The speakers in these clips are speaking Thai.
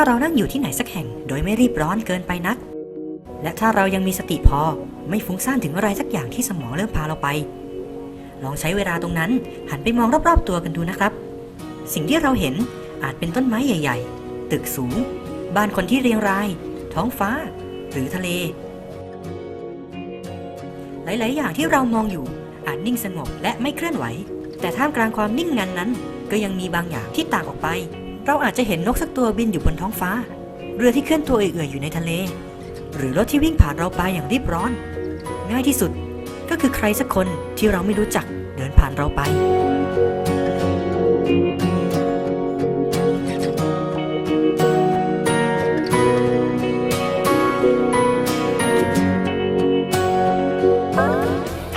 ถ้าเรานั่งอยู่ที่ไหนสักแห่ง โดยไม่รีบร้อนเกินไปนัก และถ้าเรายังมีสติพอไม่ฟุ้งซ่านถึงอะไรสักอย่างที่สมองเริ่มพาเราไป ลองใช้เวลาตรงนั้นหันไปมองรอบๆตัวกันดูนะครับ สิ่งที่เราเห็นอาจเป็นต้นไม้ใหญ่ ๆ ตึกสูง บ้านคนที่เรียงราย ท้องฟ้า หรือทะเล หลาย ๆ อย่างที่เรามองอยู่อาจนิ่งสงบและไม่เคลื่อนไหว แต่ท่ามกลางความนิ่งงันนั้น ก็ยังมีบางอย่างที่ต่างออกไป เราอาจจะเห็นนกสักตัวบินอยู่บนท้องฟ้า เรือที่เคลื่อนตัวเอื่อยๆอยู่ในทะเล หรือรถที่วิ่งผ่านเราไปอย่างรีบร้อน ง่ายที่สุดก็คือใครสักคนที่เราไม่รู้จักเดินผ่านเราไป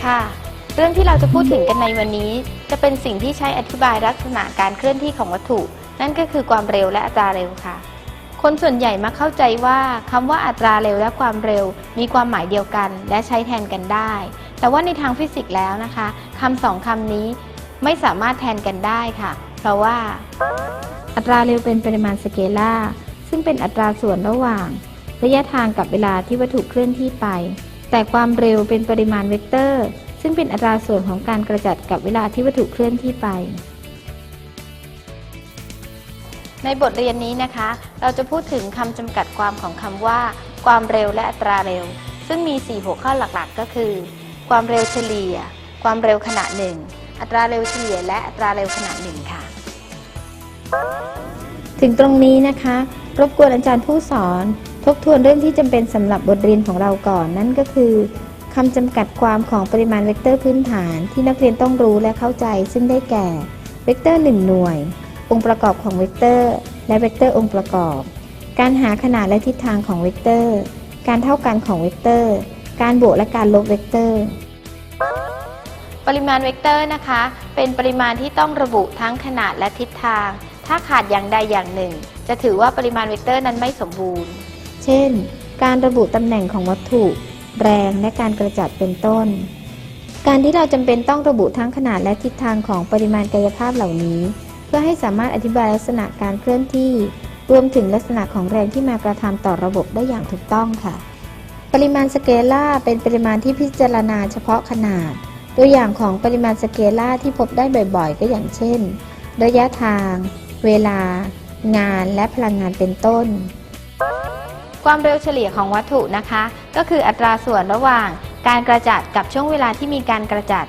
ค่ะ เรื่องที่เราจะพูดถึงกันในวันนี้ จะเป็นสิ่งที่ใช้อธิบายลักษณะการเคลื่อนที่ของวัตถุ นั่นก็คือความเร็วและอัตราเร็วค่ะ คนส่วนใหญ่มักเข้าใจว่าคำว่าอัตราเร็วและความเร็ว มีความหมายเดียวกันและใช้แทนกันได้ แต่ว่าในทางฟิสิกส์แล้วนะคะคำสองคำนี้ไม่สามารถแทนกันได้ค่ะ เพราะว่า อัตราเร็วเป็นปริมาณสเกลาซึ่งเป็นอัตราส่วนระหว่าง ระยะทางกับเวลาที่วัตถุเคลื่อนที่ไป แต่ความเร็วเป็นปริมาณเวกเตอร์ ซึ่งเป็นอัตราส่วนของการกระจัดกับเวลาที่วัตถุเคลื่อนที่ไป ในบทเรียนนี้นะคะ เราจะพูดถึงคำจำกัดความของคำว่า ความเร็วและอัตราเร็ว ซึ่งมี 4 หัวข้อหลักๆ ก็คือ ความเร็วเฉลี่ย ความเร็วขณะหนึ่งอัตราเร็วเฉลี่ย และอัตราเร็วขณะหนึ่งค่ะ ถึงตรงนี้นะคะ รบกวนอาจารย์ผู้สอน ทบทวนเรื่องที่จำเป็นสำหรับบทเรียนของเราก่อน นั่นก็คือคำจำกัดความของปริมาณเวกเตอร์พื้นฐานที่นักเรียนต้องรู้และเข้าใจ ซึ่งได้แก่ เวกเตอร์ 1 หน่วย องค์ประกอบของเวกเตอร์ และเวกเตอร์องค์ประกอบ การหาขนาดและทิศทางของเวกเตอร์ การเท่ากันของเวกเตอร์ การบวกและการลบเวกเตอร์ ปริมาณเวกเตอร์นะคะ เป็นปริมาณที่ต้องระบุทั้งขนาดและทิศทาง ถ้าขาดอย่างใดอย่างหนึ่ง จะถือว่าปริมาณเวกเตอร์นั้นไม่สมบูรณ์ เช่น การระบุตำแหน่งของวัตถุ แรงและการกระจัดเป็นต้นการที่เราจำเป็นต้องระบุทั้งขนาดและทิศทางของปริมาณกายภาพเหล่านี้เพื่อให้สามารถอธิบายลักษณะการเคลื่อนที่ รวมถึงลักษณะของแรงที่มากระทำต่อระบบได้อย่างถูกต้องค่ะ ปริมาณสเกลาเป็นปริมาณที่พิจารณาเฉพาะขนาด ตัวอย่างของปริมาณสเกลาที่พบได้บ่อยๆ ก็อย่างเช่น ระยะทาง เวลา งานและพลังงานเป็นต้น ความเร็วเฉลี่ยของวัตถุนะคะ ก็คืออัตราส่วนระหว่างการกระจัดกับช่วงเวลาที่มีการกระจัด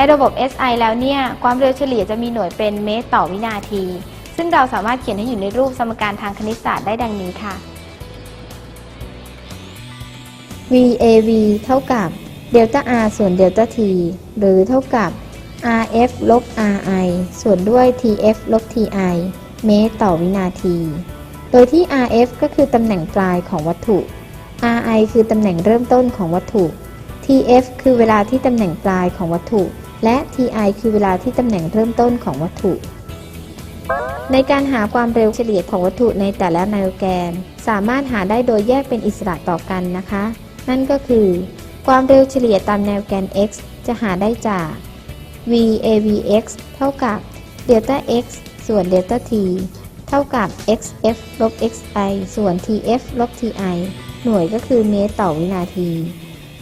ในระบบ SI แล้วเนี่ยความเร็วเฉลี่ยจะมีหน่วยเป็นเมตรต่อวินาที ซึ่งเราสามารถเขียนให้อยู่ในรูปสมการทางคณิตศาสตร์ได้ดังนี้ค่ะ VAV เท่ากับเดลต้า R ส่วนเดลต้า T หรือเท่ากับ RF ลบ RI ส่วนด้วย TF ลบ TI เมตรต่อวินาที โดยที่ RF ก็คือตำแหน่งปลายของวัตถุ RI คือตำแหน่งเริ่มต้นของวัตถุ TF คือเวลาที่ตำแหน่งปลายของวัตถุ และ TI คือเวลาที่ตำแหน่งเริ่มต้นของวัตถุ ในการหาความเร็วเฉลี่ยของวัตถุในแต่ละแนวแกน สามารถหาได้โดยแยกเป็นอิสระต่อกันนะคะ นั่นก็คือ ความเร็วเฉลี่ยตามแนวแกน x จะหาได้จาก VAVX เท่ากับ delta x ส่วน delta t เท่ากับ xf ลบ xi ส่วน tf ลบ ti หน่วยก็คือเมตรต่อวินาที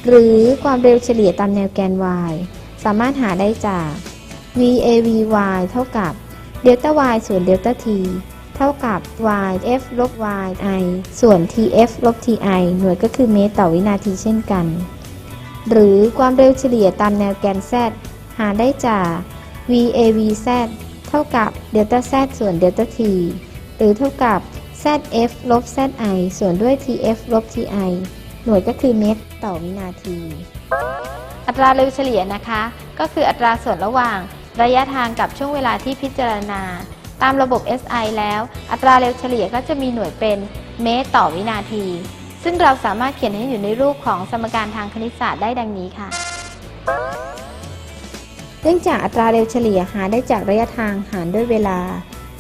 หรือความเร็วเฉลี่ยตามแนวแกน y สามารถหาได้จาก VAVY เท่ากับ delta y ส่วน delta t เท่ากับ yf ลบ yi ส่วน tf ลบ ti หน่วยก็คือเมตรต่อวินาทีเช่นกัน หรือความเร็วเฉลี่ยตามแนวแกน z หาได้จาก VAVZ เท่ากับ delta z ส่วน delta t หรือเท่ากับ zf ลบ zi ส่วนด้วย tf ลบ ti หน่วยก็คือเมตรต่อวินาที อัตราเร็วเฉลี่ยนะคะ ก็คืออัตราส่วนระหว่าง ระยะทางกับช่วงเวลาที่พิจารณา ตามระบบ SI แล้ว อัตราเร็วเฉลี่ยก็จะมีหน่วยเป็นเมตรต่อวินาที ซึ่งเราสามารถเขียนให้อยู่ในรูปของสมการทางคณิตศาสตร์ได้ดังนี้ค่ะ เนื่องจากอัตราเร็วเฉลี่ยหาได้จากระยะทางหารด้วยเวลา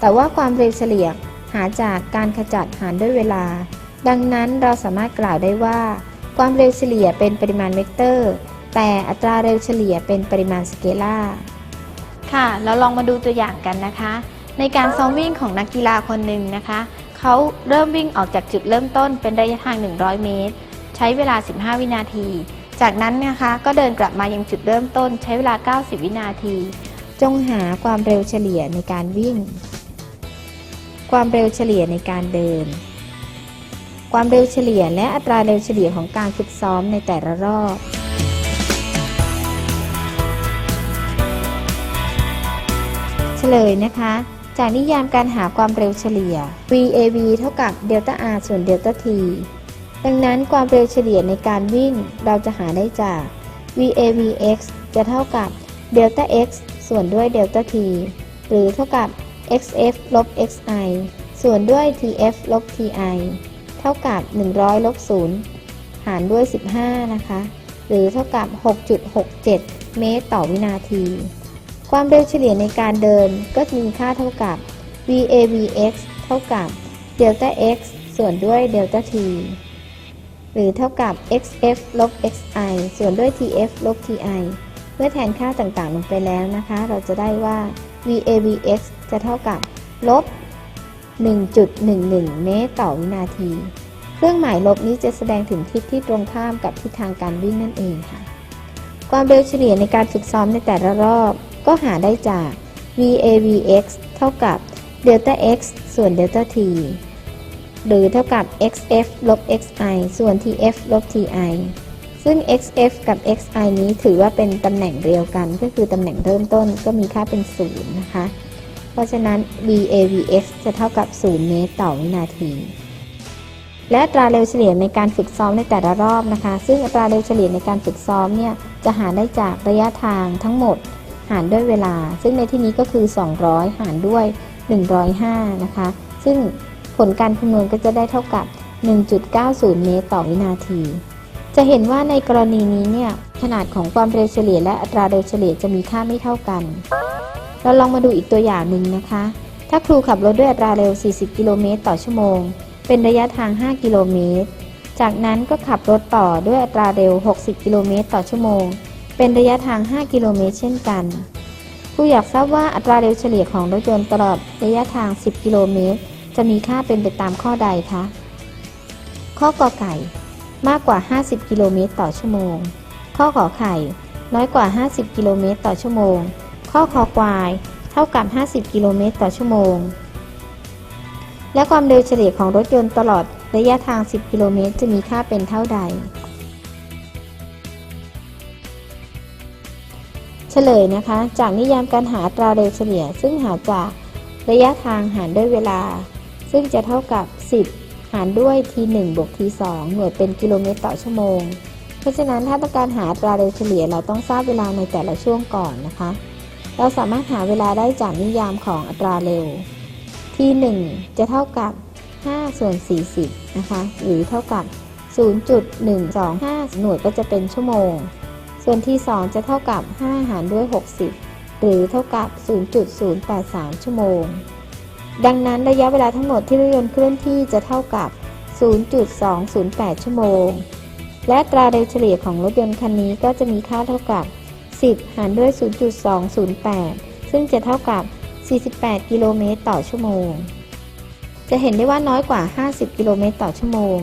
แต่ว่าความเร็วเฉลี่ยหาจากการขจัดหารด้วยเวลา ดังนั้นเราสามารถกล่าวได้ว่า ความเร็วเฉลี่ยเป็นปริมาณเวกเตอร์ แต่อัตราเร็วเฉลี่ยเป็นปริมาณสเกลาค่ะ แล้วลองมาดูตัวอย่างกันนะคะ ในการซ้อมวิ่งของนักกีฬาคนหนึ่งนะคะ เขาเริ่มวิ่งออกจากจุดเริ่มต้นเป็นระยะทาง 100 เมตร ใช้เวลา 15 วินาที จากนั้นนะคะก็เดินกลับมายังจุดเริ่มต้น ใช้เวลา 90 วินาที จงหาความเร็วเฉลี่ยในการวิ่ง ความเร็วเฉลี่ยในการเดิน ความเร็วเฉลี่ยและอัตราเร็วเฉลี่ยของการฝึกซ้อมในแต่ละรอบ ลยนะคะ จากนิยามการหาความเร็วเฉลี่ย VAV เท่ากับเดลต้า R ส่วนเดลต้า T ดังนั้นความเร็วเฉลี่ยในการวิ่งเราจะหาได้จาก VAVX จะเท่ากับเดลต้า X ส่วนด้วยเดลต้า T หรือเท่ากับ XF ลบ XI ส่วนด้วย TF ลบ TI เท่ากับ 100ลบ0หารด้วย 15 นะคะ หรือเท่ากับ 6.67 เมตรต่อวินาที ความเร็วเฉลี่ยในการเดินก็มีค่าเท่ากับ VAVX เท่ากับ delta x ส่วนด้วย delta t หรือเท่ากับ xf ลบ xi ส่วนด้วย tf ลบ ti เมื่อแทนค่าต่างๆลงไปแล้วนะคะ เราจะได้ว่า VAVX จะเท่ากับลบ 1.11 เมตรต่อวินาที เครื่องหมายลบนี้จะแสดงถึงทิศที่ตรงข้ามกับทิศทางการวิ่งนั่นเองค่ะ ความเร็วเฉลี่ยในการฝึกซ้อมในแต่ละรอบ ก็หาได้จาก VAVX เท่ากับ delta x ส่วน delta t หรือเท่ากับ xf ลบ xi ส่วน tf ลบ ti ซึ่ง xf กับ xi นี้ถือว่าเป็นตำแหน่งเดียวกัน ก็คือตำแหน่งเริ่มต้นก็มีค่าเป็น 0 นะคะ เพราะฉะนั้น VAVX จะเท่ากับ 0 เมตรต่อวินาที และอัตราเร็วเฉลี่ยในการฝึกซ้อมในแต่ละรอบนะคะ ซึ่งอัตราเร็วเฉลี่ยในการฝึกซ้อมเนี่ยจะหาได้จากระยะทางทั้งหมด หารด้วยเวลา ซึ่งในที่นี้ก็คือ 200 หารด้วย 105 นะคะ ซึ่งผลการคำนวณก็จะได้เท่ากับ 1.90 เมตรต่อวินาที จะเห็นว่าในกรณีนี้เนี่ยขนาดของความเร็วเฉลี่ยและอัตราเร็วเฉลี่ยจะมีค่าไม่เท่ากัน เราลองมาดูอีกตัวอย่างหนึ่งนะคะ ถ้าครูขับรถด้วยอัตราเร็ว 40 กิโลเมตรต่อชั่วโมง เป็นระยะทาง 5 กิโลเมตร จากนั้นก็ขับรถต่อด้วยอัตราเร็ว 60 กิโลเมตรต่อชั่วโมง เป็นระยะทาง 5 กิโลเมตรเช่นกันครูอยากทราบว่าอัตราเร็วเฉลี่ยของรถยนต์ตลอดระยะทาง 10 กิโลเมตร จะมีค่าเป็นไปตามข้อใดคะ ข้อกอไก่ มากกว่า 50 กิโลเมตรต่อชั่วโมง ข้อขอไข่ น้อยกว่า 50 กิโลเมตรต่อชั่วโมง ข้อคอควาย เท่ากับ 50 กิโลเมตรต่อชั่วโมง และความเร็วเฉลี่ยของรถยนต์ตลอดระยะทาง 10 กิโลเมตร จะมีค่าเป็นเท่าใด ฉลยนะคะ จากนิยามการหาอัตราเร็วเฉลี่ย ซึ่งหาจากระยะทางหารด้วยเวลา ซึ่งจะเท่ากับ 10 หารด้วย t 1 บวก t 2 หน่วยเป็นกิโลเมตรต่อชั่วโมง เพราะฉะนั้นถ้าต้องการหาอัตราเร็วเฉลี่ยเราต้องทราบเวลาในแต่ละช่วงก่อนนะคะ เราสามารถหาเวลาได้จากนิยามของอัตราเร็ว t 1 จะเท่ากับ 5 ส่วน 40 นะคะ หรือเท่ากับ 0.125 หน่วยก็จะเป็นชั่วโมง ส่วนที่ 2 จะเท่ากับ 5 หารด้วย 60 หรือเท่ากับ 0.083 ชั่วโมง ดังนั้นระยะเวลาทั้งหมดที่รถยนต์เคลื่อนที่จะเท่ากับ 0.208 ชั่วโมง และตราเร็วเฉลี่ยของรถยนต์คันนี้ก็จะมีค่าเท่ากับ 10 หารด้วย 0.208 ซึ่งจะเท่ากับ 48 กิโลเมตรต่อชั่วโมง จะเห็นได้ว่าน้อยกว่า 50 กิโลเมตรต่อชั่วโมง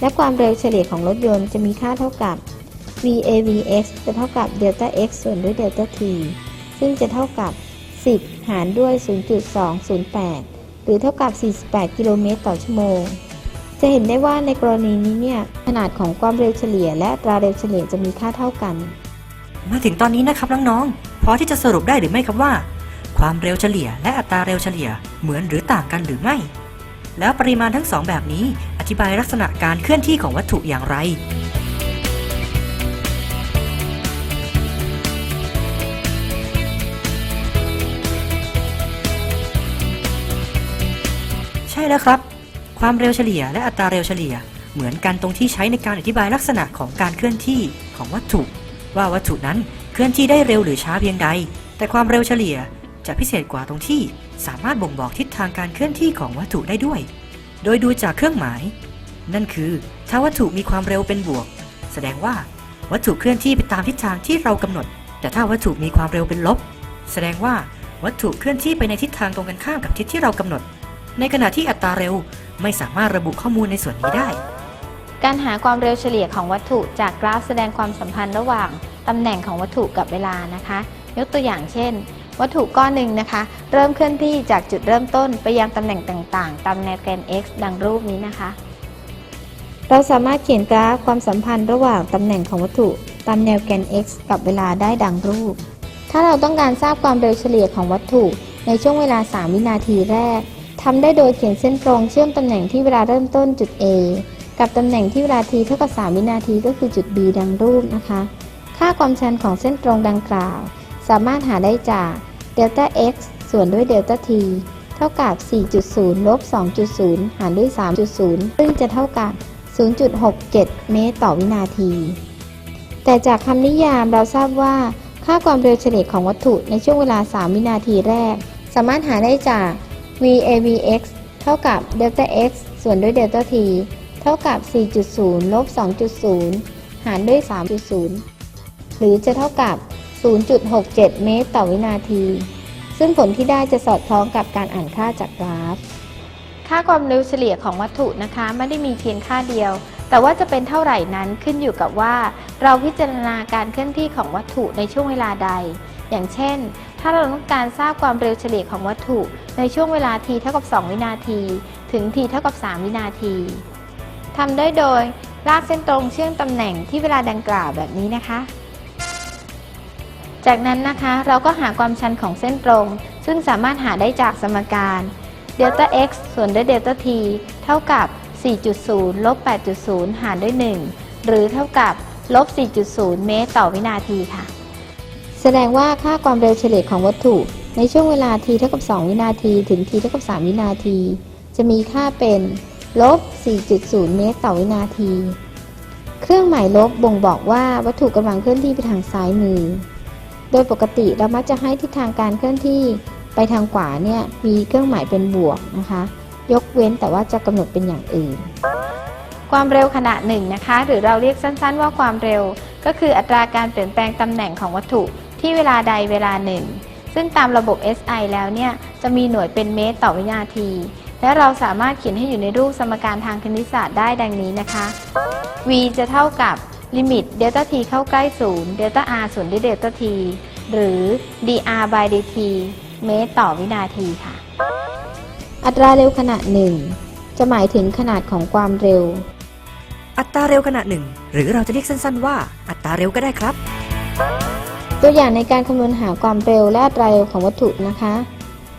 และความเร็วเฉลี่ยของรถยนต์จะมีค่าเท่ากับ VAVX จะเท่ากับ delta x ส่วนด้วย delta t ซึ่งจะเท่ากับ 10 หารด้วย 0.208 หรือเท่ากับ 48 กิโลเมตรต่อชั่วโมง จะเห็นได้ว่าในกรณีนี้เนี่ย ขนาดของความเร็วเฉลี่ย และอัตราเร็วเฉลี่ยจะมีค่าเท่ากัน มาถึงตอนนี้นะครับน้องๆ พอที่จะสรุปได้หรือไม่ครับว่า ความเร็วเฉลี่ย และอัตราเร็วเฉลี่ยเหมือนหรือต่างกันหรือไม่ แล้วปริมาณทั้งสองแบบนี้อธิบายลักษณะการเคลื่อนที่ของวัตถุอย่างไร ใช่แล้วครับ ความเร็วเฉลี่ยและอัตราเร็วเฉลี่ย เหมือนกันตรงที่ใช้ในการอธิบายลักษณะของการเคลื่อนที่ของวัตถุ ว่าวัตถุนั้นเคลื่อนที่ได้เร็วหรือช้าเพียงใด แต่ความเร็วเฉลี่ยจะพิเศษกว่าตรงที่สามารถบ่งบอกทิศทางการเคลื่อนที่ของวัตถุได้ด้วย โดยดูจากเครื่องหมาย นั่นคือถ้าวัตถุมีความเร็วเป็นบวก แสดงว่าวัตถุเคลื่อนที่ไปตามทิศทางที่เรากำหนด แต่ถ้าวัตถุมีความเร็วเป็นลบ แสดงว่าวัตถุเคลื่อนที่ไปในทิศทางตรงกันข้ามกับทิศที่เรากำหนด ในขณะที่อัตราเร็วไม่สามารถระบุข้อมูลในส่วนนี้ได้ การหาความเร็วเฉลี่ยของวัตถุจากกราฟแสดงความสัมพันธ์ระหว่างตำแหน่งของวัตถุกับเวลานะคะ ยกตัวอย่างเช่น วัตถุก้อนหนึ่งนะคะ เริ่มเคลื่อนที่จากจุดเริ่มต้นไปยังตำแหน่งต่างๆ ตามแนวแกน x ดังรูปนี้นะคะ เราสามารถเขียนกราฟความสัมพันธ์ระหว่างตำแหน่งของวัตถุ ตามแนวแกน x กับเวลาได้ดังรูป ถ้าเราต้องการทราบความเร็วเฉลี่ยของวัตถุ ในช่วงเวลา 3 วินาทีแรก ทำได้โดยเขียนเส้นตรงเชื่อมตำแหน่งที่เวลาเริ่มต้นจุด A กับตำแหน่งที่เวลา t เท่ากับ 3 วินาทีก็คือจุด B ดังรูปนะคะ ค่าความชันของเส้นตรงดังกล่าว สามารถหาได้จากเดลต้า x ส่วนด้วยเดลต้า t เท่ากับ 4.0 ลบ 2.0 หารด้วย 3.0 ซึ่งจะเท่ากับ 0.67 เมตรต่อวินาที แต่จากคำนิยามเราทราบว่า ค่าความเร็วเฉลี่ยของวัตถุในช่วงเวลา 3 วินาทีแรก สามารถหาได้จาก VAVX เท่ากับเดลต้า x ส่วนด้วยเดลต้า t เท่ากับ 4.0 ลบ 2.0 หารด้วย 3.0 หรือจะเท่ากับ 0.67 เมตรต่อวินาที ซึ่งผลที่ได้จะสอดคล้องกับการอ่านค่าจากกราฟ ค่าความเร็วเฉลี่ยของวัตถุนะคะไม่ได้มีเพียงค่าเดียว แต่ว่าจะเป็นเท่าไหร่นั้นขึ้นอยู่กับว่า เราพิจารณาการเคลื่อนที่ของวัตถุในช่วงเวลาใด อย่างเช่น ถ้าเราต้องการทราบความเร็วเฉลี่ยของวัตถุ ในช่วงเวลา t เท่ากับ 2 วินาที ถึง t เท่ากับ 3 วินาทีทำได้โดยลากเส้นตรงเชื่อมตำแหน่งที่เวลาดังกล่าวแบบนี้นะคะ จากนั้นนะคะเราก็หาความชันของเส้นตรง ซึ่งสามารถหาได้จากสมการเดลต้า x ส่วนด้วยเดลต้า t เท่ากับ 4.0 ลบ 8.0 หารด้วย 1 หรือเท่ากับ ลบ 4.0 เมตรต่อวินาทีค่ะ แสดงว่าค่าความเร็วเฉลี่ยของวัตถุ ในช่วงเวลา t เท่ากับ 2 วินาทีถึง t เท่ากับ 3 วินาที จะมีค่าเป็นลบ 4.0 เมตรต่อวินาที เครื่องหมายลบบ่งบอกว่าวัตถุกำลังเคลื่อนที่ไปทางซ้ายมือ โดยปกติเรามักจะให้ทิศทางการเคลื่อนที่ไปทางขวาเนี่ยมีเครื่องหมายเป็นบวกนะคะ ยกเว้นแต่ว่าจะกำหนดเป็นอย่างอื่น ความเร็วขณะหนึ่งนะคะ หรือเราเรียกสั้นๆ ว่าความเร็ว ก็คืออัตราการเปลี่ยนแปลงตำแหน่งของวัตถุ ที่เวลาใดเวลาหนึ่ง ซึ่งตามระบบ SI แล้วเนี่ยจะมีหน่วยเป็นเมตรต่อวินาที และเราสามารถเขียนให้อยู่ในรูปสมการทางคณิตศาสตร์ได้ดังนี้นะคะ v จะเท่ากับลิมิตเดลต้า t เข้าใกล้ศูนย์เดลต้า r ส่วนด้วยเดลต้า t หรือ dr by dt เมตรต่อวินาทีค่ะ อัตราเร็วขณะหนึ่งจะหมายถึงขนาดของความเร็ว อัตราเร็วขณะหนึ่งหรือเราจะเรียกสั้นๆว่าอัตราเร็วก็ได้ครับ ตัวอย่างในการคำนวณหาความเร็วและอัตราเร็วของวัตถุนะคะ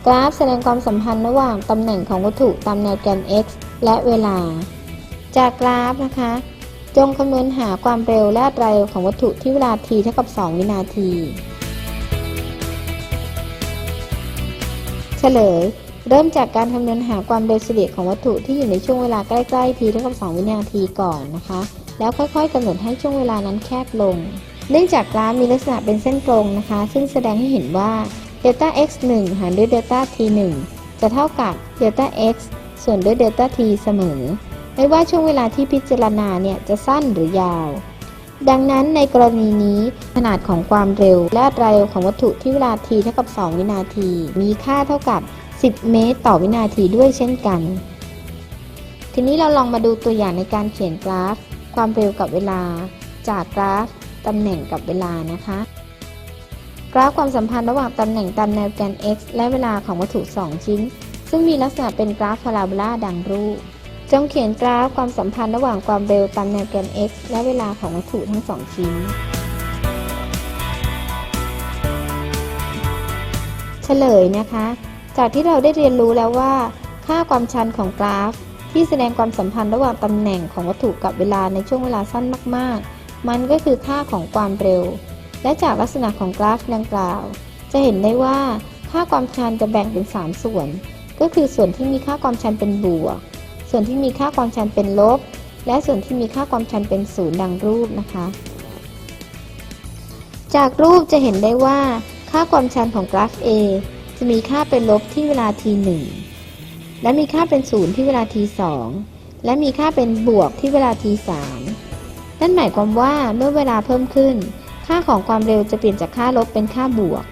กราฟแสดงความสัมพันธ์ระหว่างตำแหน่งของวัตถุตามแนวแกน x และเวลา จากกราฟนะคะ จงคำนวณหาความเร็วและอัตราเร็วของวัตถุที่เวลา t เท่ากับ 2 วินาที เฉลย เริ่มจากการคำนวณหาความเร็วเฉลี่ยของวัตถุที่อยู่ในช่วงเวลาใกล้ๆ t เท่ากับ 2 วินาทีก่อนนะคะ แล้วค่อยๆกำหนดให้ช่วงเวลานั้นแคบลง เนื่องจากกราฟมีลักษณะเป็นเส้นตรงนะคะ ซึ่งแสดงให้เห็นว่าเดลต้า x 1 หารด้วยเดลต้า t 1จะเท่ากับเดลต้า x ส่วนด้วยเดลต้า t เสมอ ไม่ว่าช่วงเวลาที่พิจารณาเนี่ยจะสั้นหรือยาว ดังนั้นในกรณีนี้ขนาดของความเร็ว และอัตราเร็วของวัตถุที่เวลา t เท่ากับ 2 วินาที มีค่าเท่ากับ 10 เมตร ต่อวินาทีด้วยเช่นกัน ทีนี้เราลองมาดูตัวอย่างในการเขียนกราฟ ความเร็วกับเวลา จากกราฟ ตำแหน่งกับเวลานะคะ กราฟความสัมพันธ์ระหว่างตำแหน่งตามแนวแกน x และเวลาของวัตถุ 2 ชิ้น ซึ่งมีลักษณะเป็นกราฟพาราโบลาดังรูป จงเขียนกราฟความสัมพันธ์ระหว่างความเร็วตามแนวแกน x และเวลาของวัตถุทั้งสองชิ้น เฉลยนะคะ จากที่เราได้เรียนรู้แล้วว่า ค่าความชันของกราฟที่แสดงความสัมพันธ์ระหว่างตำแหน่งของวัตถุกับเวลาในช่วงเวลาสั้นมาก ๆ มันก็คือค่าของความเร็ว และจากลักษณะของกราฟดังกล่าว จะเห็นได้ว่าค่าความชันจะแบ่งเป็น 3 ส่วน ก็คือส่วนที่มีค่าความชันเป็นบวก ส่วนที่มีค่าความชันเป็นลบ และส่วนที่มีค่าความชันเป็นศูนย์ดังรูปนะคะ จากรูปจะเห็นได้ว่า ค่าความชันของกราฟ A จะมีค่าเป็นลบที่เวลา t 1และมีค่าเป็นศูนย์ที่เวลา t 2และมีค่าเป็นบวกที่เวลา t 3 นั่นหมายความว่าเมื่อเวลาเพิ่มขึ้น ค่าของความเร็วจะเปลี่ยนจากค่าลบเป็นค่าบวก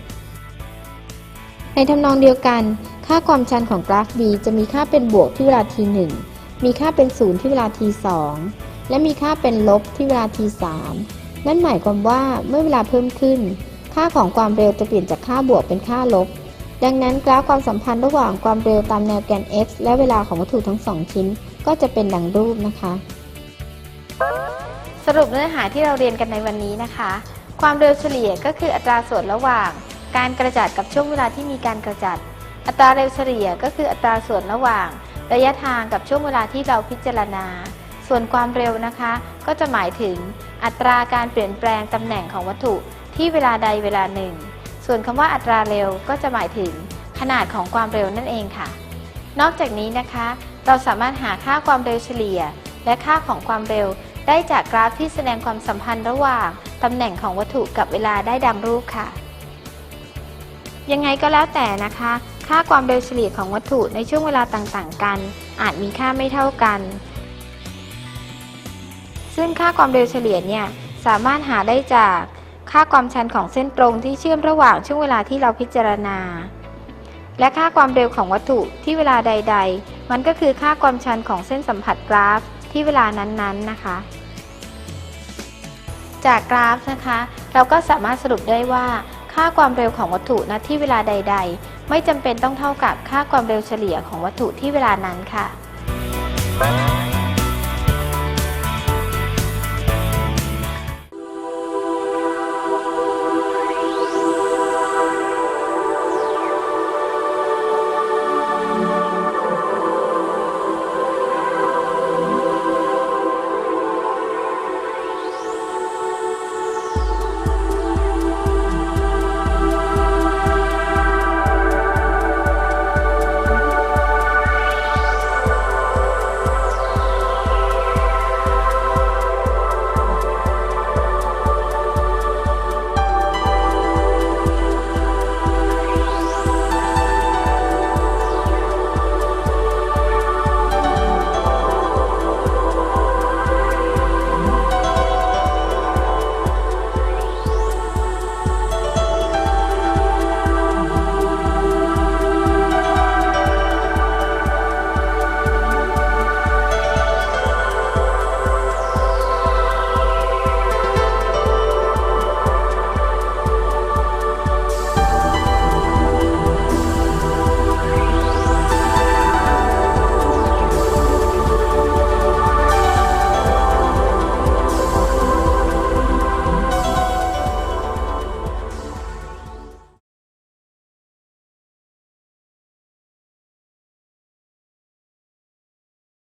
ในทำนองเดียวกัน ค่าความชันของกราฟ B จะมีค่าเป็นบวกที่เวลา t 1มีค่าเป็น 0 ที่เวลา t 2และมีค่าเป็นลบที่เวลา t 3นั่นหมายความว่าเมื่อเวลาเพิ่มขึ้น ค่าของความเร็วจะเปลี่ยนจากค่าบวกเป็นค่าลบ ดังนั้นกราฟความสัมพันธ์ระหว่างความเร็วตามแนวแกน x และเวลาของวัตถุทั้งสองชิ้น ก็จะเป็นดังรูปนะคะ รุปเนื้อหาที่เราเรียนกันในวันนี้นะคะ ความเร็วเฉลี่ยก็คืออัตราส่วนระหว่าง การกระจัดกับช่วงเวลาที่มีการกระจัด อัตราเร็วเฉลี่ยก็คืออัตราส่วนระหว่าง ระยะทางกับช่วงเวลาที่เราพิจารณา ส่วนความเร็วนะคะ ก็จะหมายถึง อัตราการเปลี่ยนแปลงตำแหน่งของวัตถุที่เวลาใดเวลาหนึ่ง ส่วนคำว่าอัตราเร็วก็จะหมายถึง ขนาดของความเร็วนั่นเองค่ะ นอกจากนี้นะคะ เราสามารถหาค่าความเร็วเฉลี่ย และค่าของความเร็ว ได้จากกราฟที่แสดงความสัมพันธ์ระหว่างตำแหน่งของวัตถุกับเวลาได้ดังรูปค่ะ ยังไงก็แล้วแต่นะคะ ค่าความเร็วเฉลี่ยของวัตถุในช่วงเวลาต่างๆ กัน อาจมีค่าไม่เท่ากัน ซึ่งค่าความเร็วเฉลี่ยเนี่ยสามารถหาได้จากค่าความชันของเส้นตรงที่เชื่อมระหว่างช่วงเวลาที่เราพิจารณา และค่าความเร็วของวัตถุที่เวลาใด ๆ มันก็คือค่าความชันของเส้นสัมผัสกราฟ ที่เวลานั้นๆนะคะ จากกราฟนะคะ เราก็สามารถสรุปได้ว่า ค่าความเร็วของวัตถุณที่เวลาใด ๆ ไม่จำเป็นต้องเท่ากับค่าความเร็วเฉลี่ยของวัตถุที่เวลานั้นค่ะ